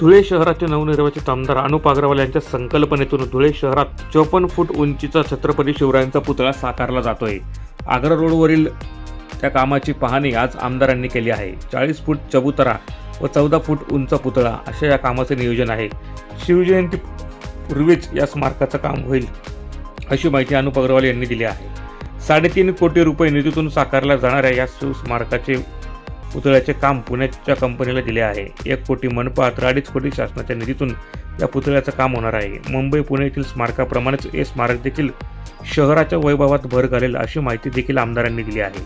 धुळे शहराचे नवनिर्वाचित आमदार अनुप अग्रवाल यांच्या संकल्पनेतून धुळे शहरात चौपन्न फूट उंचीचा छत्रपती शिवरायांचा पुतळा साकारला जातोय. आग्रा रोडवरील त्या कामाची पाहणी आज आमदारांनी केली आहे. चाळीस फूट चबुतरा व चौदा फूट उंच पुतळा अशा या कामाचे नियोजन आहे. शिवजयंती पूर्वीच या स्मारकाचं काम होईल अशी माहिती अनुप अग्रवाल यांनी दिली आहे. साडेतीन कोटी रुपये निधीतून साकारल्या जाणाऱ्या या शिवस्मारकाचे पुतळ्याचे काम पुण्याच्या कंपनीला दिले आहे. एक कोटी मनपा तर अडीच कोटी शासनाच्या निधीतून या पुतळ्याचं काम होणार आहे. मुंबई पुणे येथील स्मारकाप्रमाणेच हे स्मारक देखील शहराच्या वैभवात भर घालेल अशी माहिती देखील आमदारांनी दिली आहे.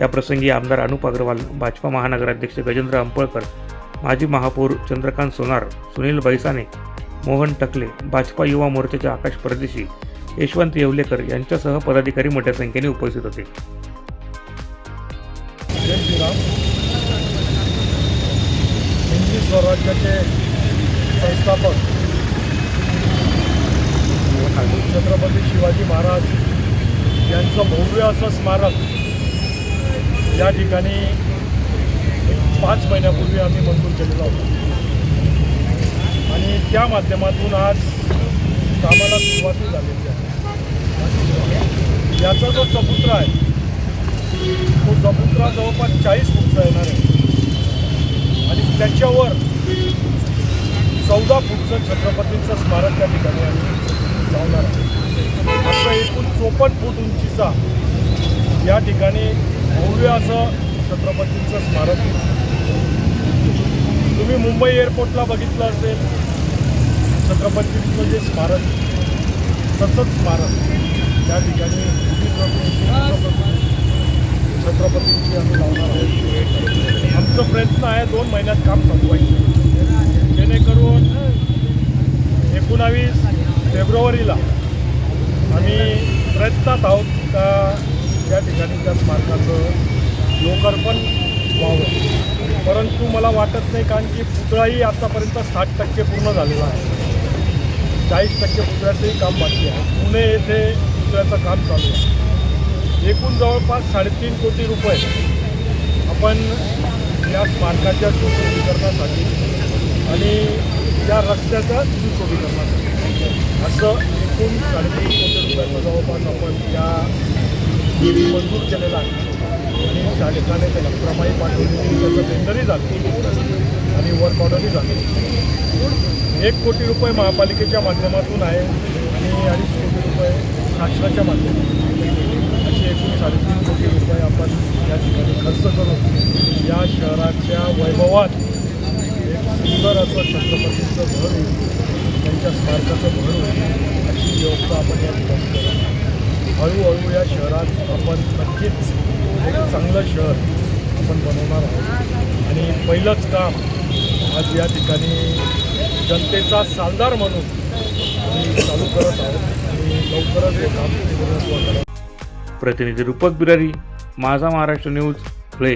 या प्रसंगी आमदार अनुप अग्रवाल भाजपा महानगराध्यक्ष गजेंद्र अंपळकर माजी महापौर चंद्रकांत सोनार सुनील बैसाने मोहन टकले भाजपा युवा मोर्चाचे आकाश परदेशी यशवंत येवलेकर यांच्यासह पदाधिकारी मोठ्या संख्येने उपस्थित होते. जय स्वराज्याचे संस्थापक छत्रपती शिवाजी महाराज यांचं भव्य असं स्मारक या ठिकाणी पाच महिन्यापूर्वी आम्ही मंजूर केलेलं होतं. आणि त्या माध्यमातून आज कामाला सुरुवाती झालेली आहे. याचा जो समुद्र आहे तो समुद्र जवळपास चाळीस फुटचा येणार आहे. त्याच्यावर चौदा फूटचं छत्रपतींचं स्मारक त्या ठिकाणी आम्ही लावणार आहे असं एकूण चोपन्न फूट उंचीचा या ठिकाणी भव्य असं छत्रपतींचं स्मारक तुम्ही मुंबई एअरपोर्टला बघितलं असेल छत्रपतींचं जे स्मारक तसंच स्मारक त्या ठिकाणी छत्रपतींची आम्ही लावणार आहोत. आमचा प्रयत्न आहे दोन महिन्यात काम संपवायचं. जेणेकरून एकोणावीस फेब्रुवारीला आम्ही प्रयत्नात आहोत का त्या ठिकाणी त्या स्मारकाचं लोकार्पण व्हावं. परंतु मला वाटत नाही कारण की पुतळाही आतापर्यंत साठ टक्के पूर्ण झालेला आहे. चाळीस टक्के पुतळ्याचंही काम बाकी आहे. पुणे येथे पुतळ्याचं काम चालू आहे. एकूण जवळपास साडेतीन कोटी रुपये आपण या स्मारकाच्या सुशोभीकरणासाठी आणि या रस्त्याच्या सुशोभीकरणासाठी. असं एकूण साडेतीन कोटी रुपयाचं जवळपास आपण या मंजूर केलेला आहे. आणि त्या त्याला क्रमाई पाठवली त्याचं टेंडरही झालं. आणि वर्क ऑर्डरही झाली. एक कोटी रुपये महापालिकेच्या माध्यमातून आहे आणि अडीच कोटी रुपये शासनाच्या माध्यमातून असे एकूण साडेतीन रुपये आपण या ठिकाणी खर्च करून या शहराच्या वैभवात एक सुंदर असं छत्रपतींचं घर होईल. त्यांच्या स्मारकाचं घर होईल. अशी व्यवस्था आपण या ठिकाणी करू. हळूहळू या शहरात आपण नक्कीच एक चांगलं शहर आपण बनवणार आहोत. आणि पहिलंच काम आज या ठिकाणी जनतेचा सालदार म्हणून चालू करत आहोत. आणि लवकरच हे काम प्रतिनिधी रूपक बिरारी माझा महाराष्ट्र न्यूज धुळे